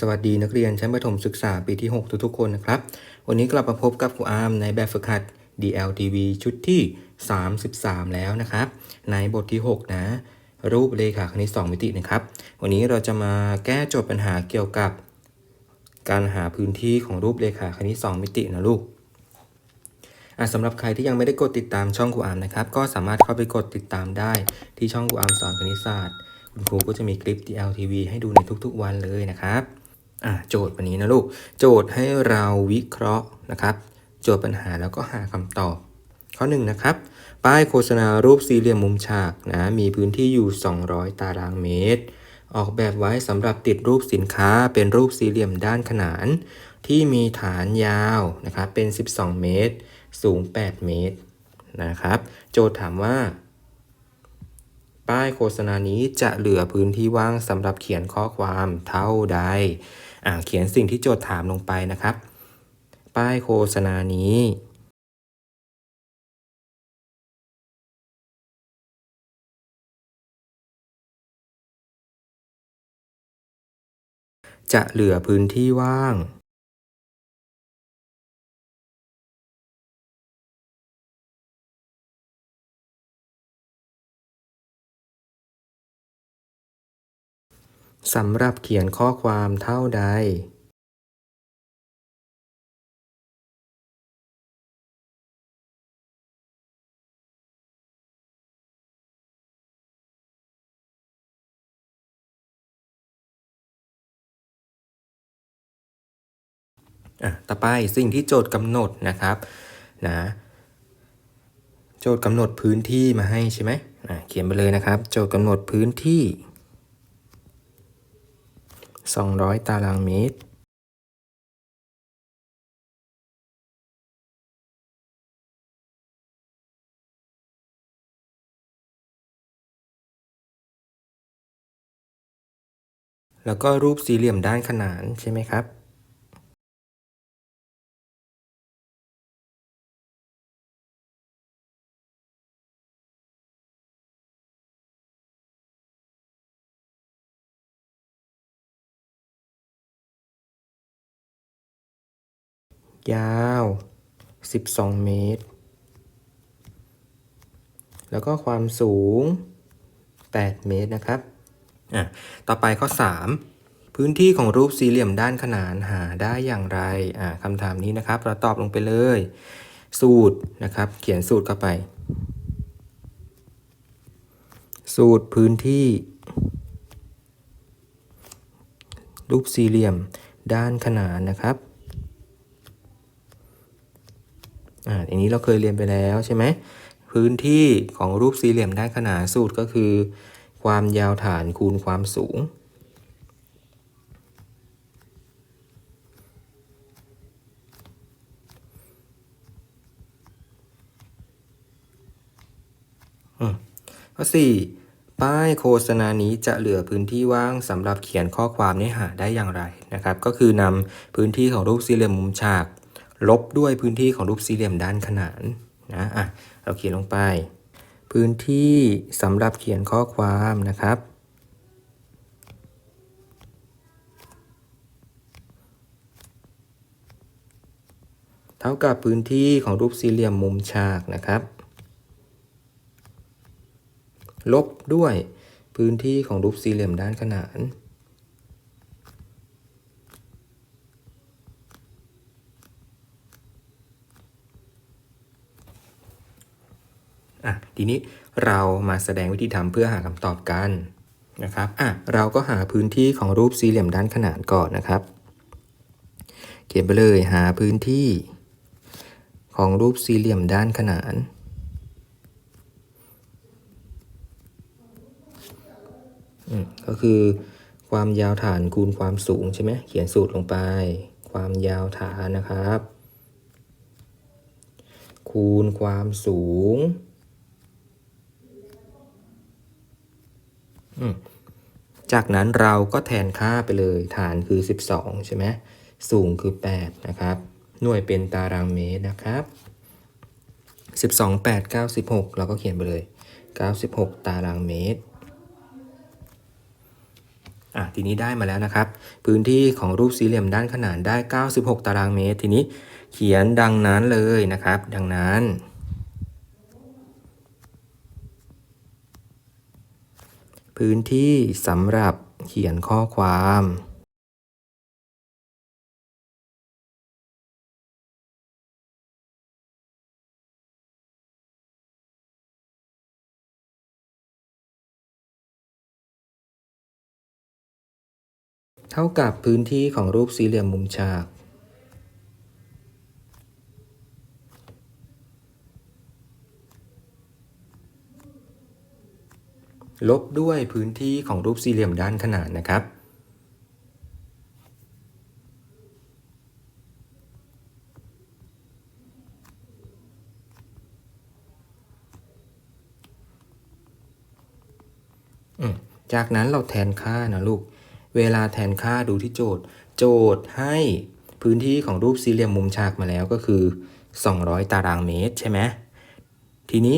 สวัสดีนักเรียนชั้นประถมศึกษาปีที่ 6 ทุกๆคนนะครับ วันนี้กลับมาพบกับครูอาร์มในแบบฝึกหัด DLTV ชุดที่ 33 แล้วนะครับ ในบทที่ 6 นะ รูปเลขาคณิต 2 มิตินะครับ วันนี้เราจะมาแก้โจทย์ปัญหาเกี่ยวกับ การหาพื้นที่ของรูปเลขาคณิต 2 มิตินะลูกสำหรับใครที่ยังไม่ได้กดติดตามช่องครูอาร์มนะครับ ก็สามารถเข้าไปกดติดตามได้ที่ช่องครูอาร์มสอนคณิตศาสตร์คุณครูก็จะมีคลิป DLTV ให้ดูในทุกๆวันเลยนะครับ โจทย์วันนี้นะลูก โจทย์ให้เราวิเคราะห์นะครับ โจทย์ปัญหาแล้วก็หาคำตอบ ข้อหนึ่งนะครับ ป้ายโฆษณารูปสี่เหลี่ยมมุมฉากนะมีพื้นที่อยู่ 200 ตารางเมตร ออกแบบไว้สำหรับติดรูปสินค้าเป็นรูปสี่เหลี่ยมด้านขนาน ที่มีฐานยาวนะครับเป็น 12 เมตร สูง 8 เมตรนะครับ โจทย์ถามว่า ป้ายโฆษณานี้จะเหลือพื้นที่ว่างสำหรับเขียนข้อความเท่าใดอ่าเขียนสิ่งที่โจทย์ถามลงไปนะครับ ป้ายโฆษณานี้ จะเหลือพื้นที่ว่าง สำหรับเขียนข้อความเท่าใดอะต่อไปสิ่งที่โจทย์กำหนดนะครับนะโจทย์กำหนดพื้นที่มาให้ใช่ไหมอะเขียนไปเลยนะครับ โจทย์กำหนดพื้นที่ 200 ตารางเมตรแล้วก็รูปสี่เหลี่ยมด้านขนานใช่ไหมครับ ยาว 12 เมตร แล้วก็ความสูง 8 เมตรนะครับอะต่อไปข้อ 3 พื้นที่ของรูปสี่เหลี่ยมด้านขนานหาได้อย่างไรอ่าคำถามนี้นะครับ เราตอบลงไปเลย สูตรนะครับ เขียนสูตรเข้าไป สูตรพื้นที่ รูปสี่เหลี่ยมด้านขนานนะครับ อ่าอันนี้เราเคยเรียนไปแล้วใช่ไหมพื้นที่ของรูปสี่เหลี่ยมด้านขนานสูตรก็คือ ความยาวฐานคูณความสูง ข้อสี่ป้ายโฆษณานี้จะเหลือพื้นที่ว่างสำหรับเขียนข้อความเนื้อหาได้อย่างไรนะครับ ก็คือนำพื้นที่ของรูปสี่เหลี่ยมมุมฉาก ลบด้วยพื้นที่ของรูปสี่เหลี่ยมด้านขนานนะอะเราเขียนลงไป พื้นที่สำหรับเขียนข้อความนะครับ เท่ากับพื้นที่ของรูปสี่เหลี่ยมมุมฉากนะครับ ลบด้วยพื้นที่ของรูปสี่เหลี่ยมด้านขนาน ทีนี้เรามาแสดงวิธีทำเพื่อหาคำตอบกันนะครับอะเราก็หาพื้นที่ของรูปสี่เหลี่ยมด้านขนานก่อนนะครับ เขียนไปเลยหาพื้นที่ ของรูปสี่เหลี่ยมด้านขนานก็คือความยาวฐานคูณความสูงใช่ไหมเขียนสูตรลงไป ความยาวฐานนะครับ คูณความสูงอืม จากนั้นเราก็แทนค่าไปเลย ฐานคือ 12 ใช่ไหมสูงคือ 8 นะครับ หน่วยเป็นตารางเมตรนะครับ 12 8 96 เราก็เขียนไปเลย 96 ตารางเมตรอะทีนี้ได้มาแล้วนะครับ พื้นที่ของรูปสี่เหลี่ยมด้านขนานได้ 96 ตารางเมตร ทีนี้เขียนดังนั้นเลยนะครับ ดังนั้น พื้นที่สำหรับเขียนข้อความเท่ากับพื้นที่ของรูปสี่เหลี่ยมมุมฉาก ลบด้วยพื้นที่ของรูปสี่เหลี่ยมด้านขนานนะครับ จากนั้นเราแทนค่านะลูก เวลาแทนค่าดูที่โจทย์ โจทย์ให้พื้นที่ของรูปสี่เหลี่ยมมุมฉากมาแล้วก็คือ 200 ตารางเมตรใช่ไหมทีนี้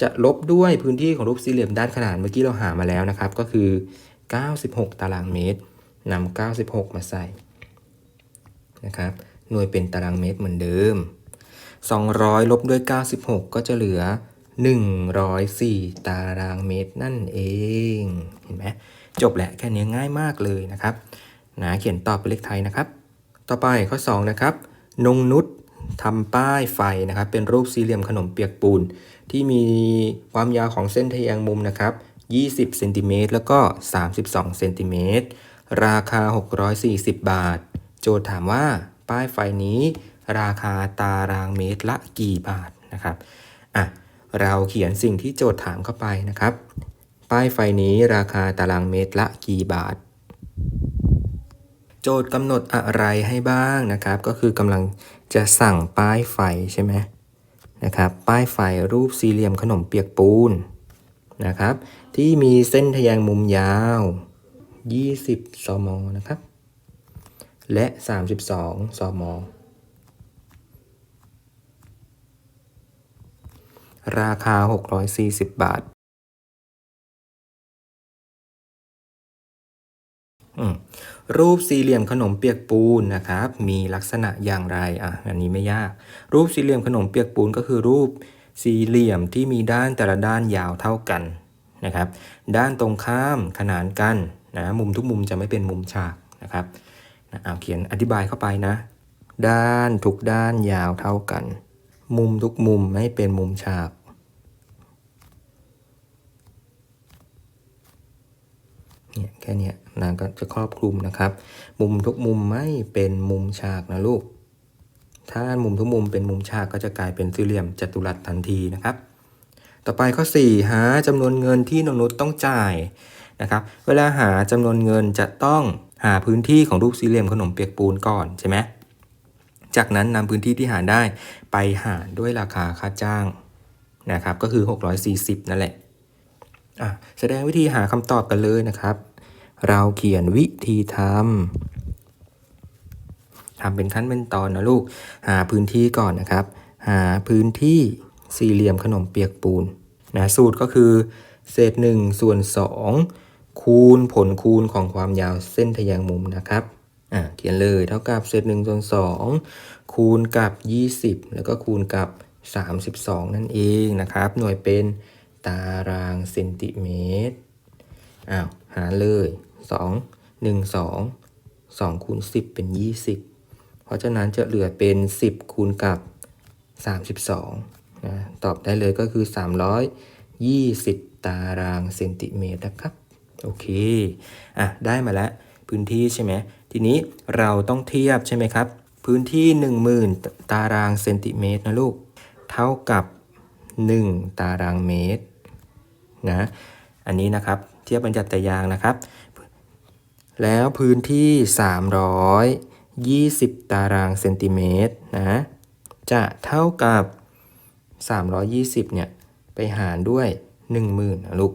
จะลบด้วยพื้นที่ของรูปสี่เหลี่ยมด้านขนานเมื่อกี้เราหามาแล้วนะครับ ก็คือ 96 ตารางเมตรนำ96 มาใส่นะครับหน่วยเป็นตารางเมตรเหมือนเดิม 200 ลบด้วย 96 ก็จะเหลือ 104 ตารางเมตรนั่นเอง เห็นไหมจบแหละแค่นี้ง่ายมากเลยนะครับนะเขียนตอบเป็นเลขไทยนะครับ ต่อไปข้อ 2 นะครับ นงนุชทำป้ายไฟนะครับ เป็นรูปสี่เหลี่ยมขนมเปียกปูน ที่มีความยาวของเส้นทะแยงมุมนะครับ 20 เซนติเมตรแล้วก็ 32 เซนติเมตร ราคา 640 บาท โจทย์ถามว่าป้ายไฟนี้ ราคาตารางเมตรละกี่บาทนะครับ อะ เราเขียนสิ่งที่โจทย์ถามเข้าไปนะครับ ป้ายไฟนี้ราคาตารางเมตรละกี่บาท โจทย์กำหนดอะไรให้บ้างนะครับ ก็คือกำลังจะสั่งป้ายไฟใช่ไหม นะครับ ป้ายไฟรูปสี่เหลี่ยมขนมเปียกปูนนะครับ ที่มีเส้นทะแยงมุมยาว 20ซมนะครับ และ 32ซมราคา 640 บาท อืม รูปสี่เหลี่ยมขนมเปียกปูนนะครับ มีลักษณะอย่างไรอะอันนี้ไม่ยาก รูปสี่เหลี่ยมขนมเปียกปูนก็คือรูปสี่เหลี่ยมที่มีด้านแต่ละด้านยาวเท่ากันนะครับ ด้านตรงข้ามขนานกันนะมุมทุกมุมจะไม่เป็นมุมฉากนะครับนะเอาเขียนอธิบายเข้าไปนะ ด้านทุกด้านยาวเท่ากัน มุมทุกมุมไม่เป็นมุมฉาก เนี่ยแค่เนี้ยนางก็จะครอบคลุมนะครับ มุมทุกมุมไม่เป็นมุมฉากนะลูก ถ้ามุมทุกมุมเป็นมุมฉากก็จะกลายเป็นสี่เหลี่ยมจัตุรัสทันทีนะครับ ต่อไปข้อ 4 หาจำนวนเงินที่นงนุษต้องจ่ายนะครับ เวลาหาจำนวนเงินจะต้องหาพื้นที่ของรูปสี่เหลี่ยมขนมเปียกปูนก่อนใช่ไหมจากนั้นนำพื้นที่ที่หาได้ไปหารด้วยราคาค่าจ้างนะครับ ก็คือ 640 นั่นแหละอะแสดงวิธีหาคำตอบกันเลยนะครับ เราเขียนวิธีทำทำเป็นขั้นเป็นตอนนะลูก หาพื้นที่ก่อนนะครับ หาพื้นที่สี่เหลี่ยมขนมเปียกปูนนะสูตรก็คือ เศษ1ส่วน2คูณผลคูณของความยาวเส้นทะแยงมุมนะครับอะเขียนเลยเท่ากับเศษ1ส่วน2คูณกับ 20 แล้วก็คูณกับ 32 นั่นเองนะครับ หน่วยเป็นตารางเซนติเมตรอ้าวหารเลย 2 1 2 2คูณ10เป็น20เพราะฉะนั้นจะเหลือเป็น10คูณกับ32นะตอบได้เลยก็คือ320ตารางเซนติเมตรนะครับโอเคอะได้มาแล้วพื้นที่ใช่ไหมทีนี้เราต้องเทียบใช่ไหมครับ พื้นที่ 10,000 ตารางเซนติเมตรนะลูก เท่ากับ 1 ตารางเมตรนะอันนี้นะครับเทียบบรรจัตยางนะครับ แล้วพื้นที่ 320 ตารางเซนติเมตรนะ จะเท่ากับ 320 เนี่ย ไปหารด้วย 10,000นะลูก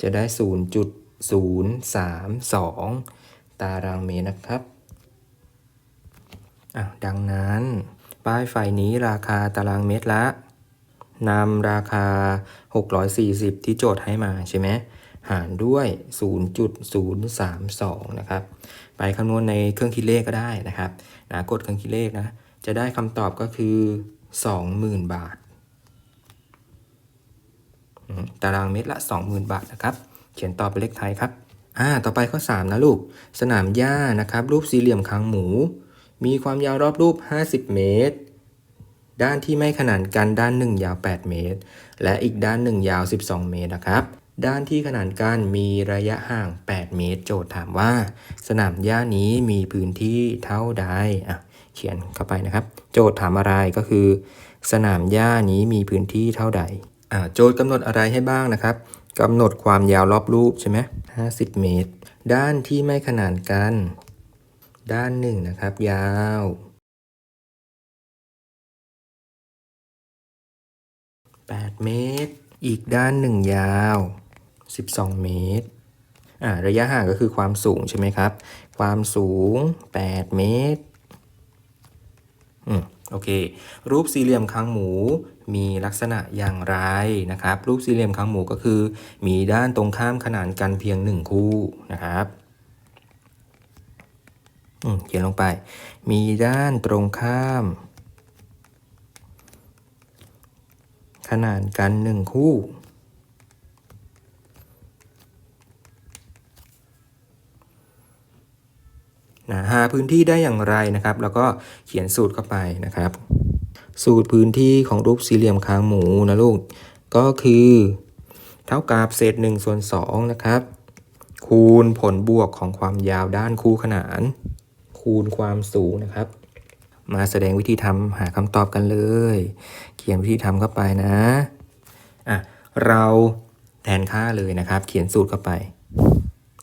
จะได้ 0.032 ตารางเมตรนะครับดังนั้น ป้ายไฟนี้ราคาตารางเมตรละ นำราคา 640 ที่โจทย์ให้มาใช่ไหมหารด้วย 0.032 นะครับ ไปคำนวณในเครื่องคิดเลขก็ได้นะครับนะกดเครื่องคิดเลขนะ จะได้คำตอบก็คือ 20,000 บาท ตารางเมตรละ 20,000 บาทนะครับ เขียนตอบเป็นเลขไทยครับ อ่า ต่อไปข้อ 3 นะลูก สนามหญ้านะครับ รูปสี่เหลี่ยมคางหมู มีความยาวรอบรูป 50 เมตร ด้านที่ไม่ขนานกันด้านหนึ่งยาว 8 เมตร และอีกด้านหนึ่งยาว 12 เมตรนะครับ ด้านที่ขนานกันมีระยะห่าง 8 เมตร โจทย์ถามว่า สนามหญ้านี้มีพื้นที่เท่าใดอะเขียนเข้าไปนะครับ โจทย์ถามอะไรก็คือ สนามหญ้านี้มีพื้นที่เท่าใดอ่าโจทย์กำหนดอะไรให้บ้างนะครับกำหนดความยาวรอบรูปใช่ไหม50เมตร ด้านที่ไม่ขนานกัน ด้านหนึ่งนะครับ ยาว 8 เมตร อีกด้านหนึ่งยาว 12 เมตรอ่าระยะห่างก็คือความสูงใช่ไหมครับ ความสูง 8 เมตรอืมโอเค รูปสี่เหลี่ยมคางหมูมีลักษณะอย่างไรนะครับ รูปสี่เหลี่ยมคางหมูก็คือ มีด้านตรงข้ามขนานกันเพียงหนึ่งคู่นะครับอืมเขียนลงไป มีด้านตรงข้าม ขนานกันหนึ่งคู่ นะหาพื้นที่ได้อย่างไรนะครับ แล้วก็เขียนสูตรเข้าไปนะครับ สูตรพื้นที่ของรูปสี่เหลี่ยมคางหมูนะลูก ก็คือ เท่ากับเศษ1ส่วน2นะครับ คูณผลบวกของความยาวด้านคู่ขนาน คูณความสูงนะครับ มาแสดงวิธีทำหาคำตอบกันเลย เขียนวิธีทำเข้าไปนะอะเราแทนค่าเลยนะครับ เขียนสูตรเข้าไป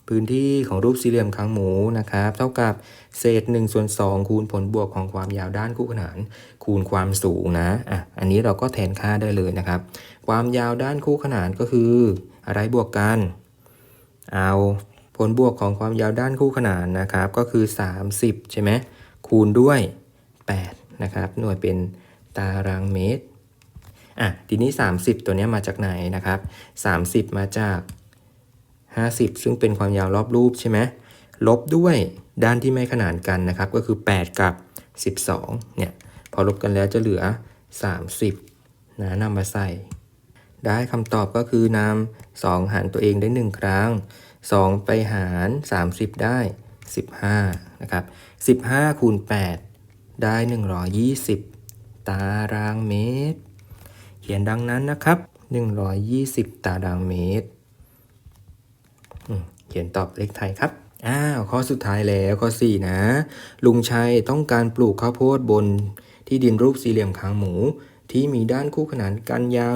พื้นที่ของรูปสี่เหลี่ยมคางหมูนะครับ เท่ากับเศษ1ส่วน2คูณผลบวกของความยาวด้านคู่ขนานคูณความสูงนะอะอันนี้เราก็แทนค่าได้เลยนะครับ ความยาวด้านคู่ขนานก็คืออะไรบวกกัน เอาผลบวกของความยาวด้านคู่ขนานนะครับ ก็คือ 30 ใช่ไหมคูณด้วย 8นะครับหน่วยเป็นตารางเมตรอะทีนี้ 30 ตัวนี้มาจากไหนนะครับ 30 มาจาก 50 ซึ่งเป็นความยาวรอบรูปใช่ไหมลบด้วยด้านที่ไม่ขนานกันนะครับ ก็คือ 8 กับ 12เนี่ยพอลบกันแล้วจะเหลือ 30นะนำมาใส่ ได้คำตอบก็คือนำ2หารตัวเองได้ 1 ครั้ง 2 ไปหาร 30 ได้ 15นะครับ15คูณ8 ได้ 120 ตารางเมตร เขียนดังนั้นนะครับ 120 ตารางเมตร เขียนตอบเลขไทยครับ อ้าว ข้อสุดท้ายแล้วข้อ 4 นะ ลุงชัยต้องการปลูกข้าวโพดบนที่ดินรูปสี่เหลี่ยมคางหมู ที่มีด้านคู่ขนานกันยาว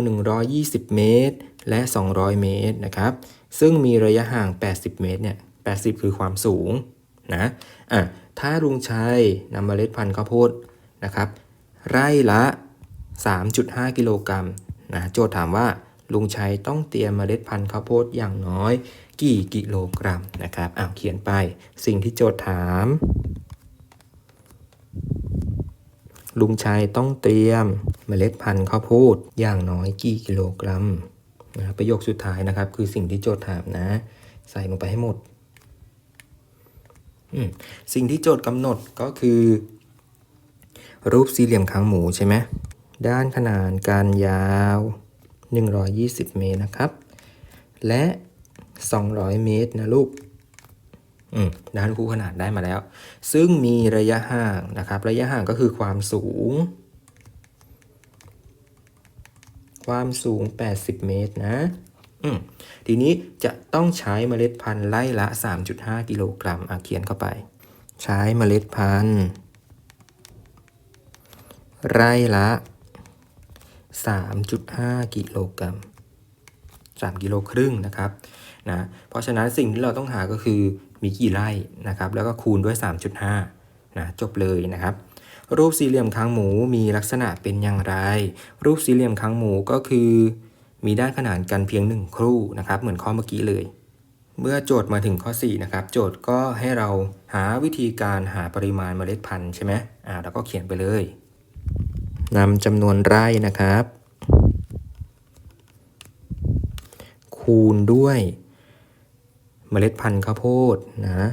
120 เมตร และ 200 เมตรนะครับ ซึ่งมีระยะห่าง 80 เมตรเนี่ย80 คือความสูงนะ อะ ถ้าลุงชัยนำเมล็ดพันธุ์ข้าวโพดนะครับ ไร่ละ 3.5 กิโลกรัมนะโจทย์ถามว่าลุงชัยต้องเตรียมเมล็ดพันธุ์ข้าวโพดอย่างน้อย กี่กิโลกรัมนะครับอ้าวเขียนไปสิ่งที่โจทย์ถาม ลุงชัยต้องเตรียมเมล็ดพันธุ์ข้าวโพดอย่างน้อยกี่กิโลกรัมนะประโยคสุดท้ายนะครับ คือสิ่งที่โจทย์ถามนะ ใส่ลงไปให้หมด สิ่งที่โจทย์กำหนดก็คือ รูปสี่เหลี่ยมคางหมูใช่ไหมด้านขนานการยาว 120 เมตรนะครับ และ 200 เมตรนะลูกด้านคู่ขนาดได้มาแล้ว ซึ่งมีระยะห่างนะครับ ระยะห่างก็คือความสูง ความสูง 80 เมตรนะ ทีนี้จะต้องใช้เมล็ดพันธุ์ไล่ละ 3.5 กิโลกรัมอะเขียนเข้าไป ใช้เมล็ดพันธุ์ไร่ละ 3.5 กิโลกรัม3กิโลครึ่งนะครับนะเพราะฉะนั้นสิ่งที่เราต้องหาก็คือมีกี่ไร่นะครับ แล้วก็คูณด้วย 3.5นะจบเลยนะครับ รูปสี่เหลี่ยมคางหมูมีลักษณะเป็นอย่างไร รูปสี่เหลี่ยมคางหมูก็คือ มีด้านขนานกันเพียง 1 ครู่นะครับ เหมือนข้อเมื่อกี้เลย เมื่อโจทย์มาถึงข้อ4นะครับโจทย์ก็ให้เราหาวิธีการหาปริมาณเมล็ดพันธุ์ใช่ไหมอ่าเราก็เขียนไปเลยนำจำนวนไร่นะครับ คูณด้วยเมล็ดพันธุ์ข้าวโพดนะ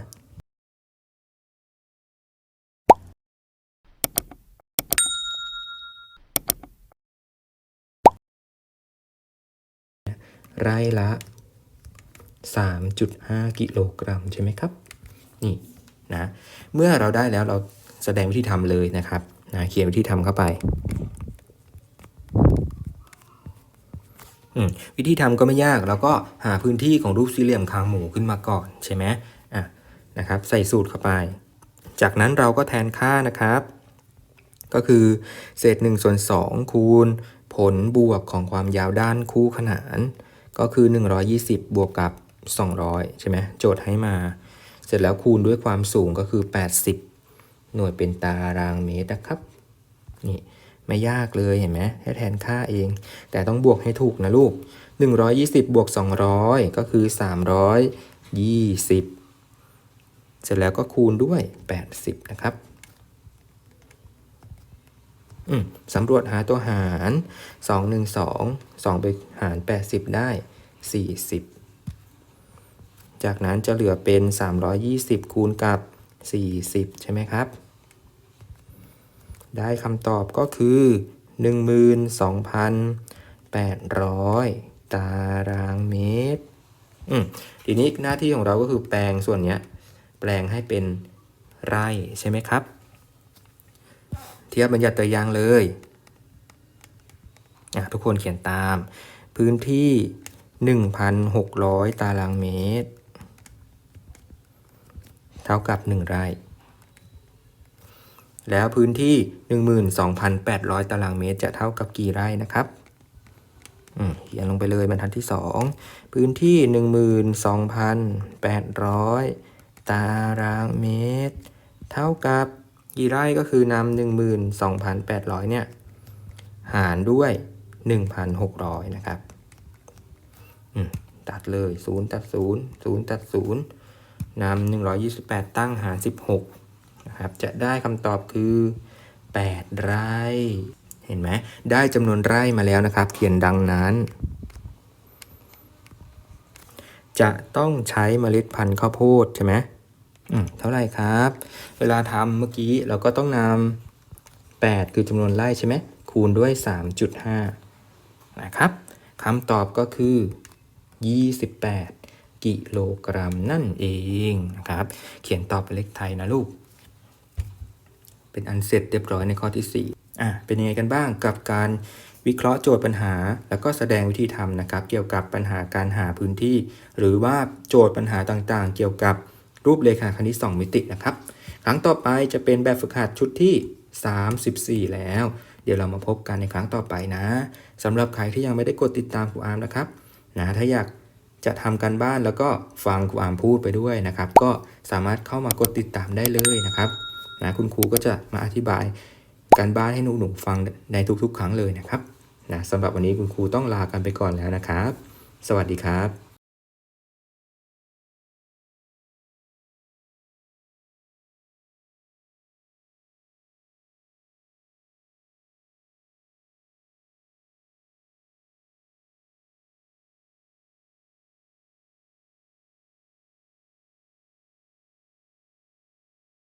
ไร่ละ 3.5 กิโลกรัมใช่ไหมครับ นี่นะเมื่อเราได้แล้วเราแสดงวิธีทำเลยนะครับนะเขียนวิธีทำเข้าไปวิธีทำก็ไม่ยากเราก็หาพื้นที่ของรูปสี่เหลี่ยมคางหมูขึ้นมาก่อนใช่ไหมอะนะครับ ใส่สูตรเข้าไป จากนั้นเราก็แทนค่านะครับ ก็คือเศษ1ส่วน2คูณผลบวกของความยาวด้านคู่ขนาน ก็คือ 120 บวกกับ 200 ใช่ไหมโจทย์ให้มา เสร็จแล้วคูณด้วยความสูงก็คือ 80 หน่วยเป็นตารางเมตรนะครับ นี่ไม่ยากเลยเห็นไหมแค่แทนค่าเอง แต่ต้องบวกให้ถูกนะลูก 120 บวก 200 ก็คือ 320 เสร็จแล้วก็คูณด้วย 80 นะครับ สำรวจหาตัวหาร 2 1 2 2ไปหาร 80 ได้ 40 จากนั้นจะเหลือเป็น 320 คูณกับ 40 ใช่ไหมครับ ได้คำตอบก็คือ 12,800 ตารางเมตรอืมทีนี้หน้าที่ของเราก็คือแปลงส่วนนี้แปลงให้เป็นไร่ใช่ไหมครับ เทียบบัญญัติตัวอย่างเลยทุกคนเขียนตาม พื้นที่ 1,600 ตารางเมตร เท่ากับ 1 ไร่ แล้วพื้นที่ 12,800 ตารางเมตร จะเท่ากับกี่ไร่นะครับเขียนลงไปเลยบรรทัดที่ 2 พื้นที่ 12,800 ตารางเมตร เท่ากับ กี่ไร่ก็คือนำ12,800เนี่ยหารด้วย 1,600 นะครับ ตัดเลย 0 ตัด 0 0 ตัด 0นำ128 ตั้งหาร 16 นะครับ จะได้คำตอบคือ 8 ไร่ เห็นไหม ได้จำนวนไร่มาแล้วนะครับ เขียนดังนั้น จะต้องใช้เมล็ดพันธุ์ข้าวโพดใช่ไหม เท่าไรครับ เวลาทำเมื่อกี้เราก็ต้องนำ8คือจำนวนไร่ใช่ไหมคูณด้วย 3.5 นะครับคำตอบก็คือ 28 กิโลกรัมนั่นเองนะครับ เขียนตอบเป็นเลขไทยนะลูก เป็นอันเสร็จเรียบร้อยในข้อที่ 4 อะ เป็นยังไงกันบ้างกับการวิเคราะห์โจทย์ปัญหา แล้วก็แสดงวิธีทำนะครับ เกี่ยวกับปัญหาการหาพื้นที่ หรือว่าโจทย์ปัญหาต่างๆ เกี่ยวกับ รูปเรขาคณิต 2 มิตินะครับ ครั้งต่อไปจะเป็นแบบฝึกหัดชุดที่ 34 แล้ว เดี๋ยวเรามาพบกันในครั้งต่อไปนะสำหรับใครที่ยังไม่ได้กดติดตามครูอาร์มนะครับนะถ้าอยากจะทำการบ้านแล้วก็ฟังครูอาร์มพูดไปด้วยนะครับ ก็สามารถเข้ามากดติดตามได้เลยนะครับนะคุณครูก็จะมาอธิบายการบ้านให้หนูๆฟังในทุกๆ ครั้งเลยนะครับนะสำหรับวันนี้คุณครูต้องลากันไปก่อนแล้วนะครับ สวัสดีครับ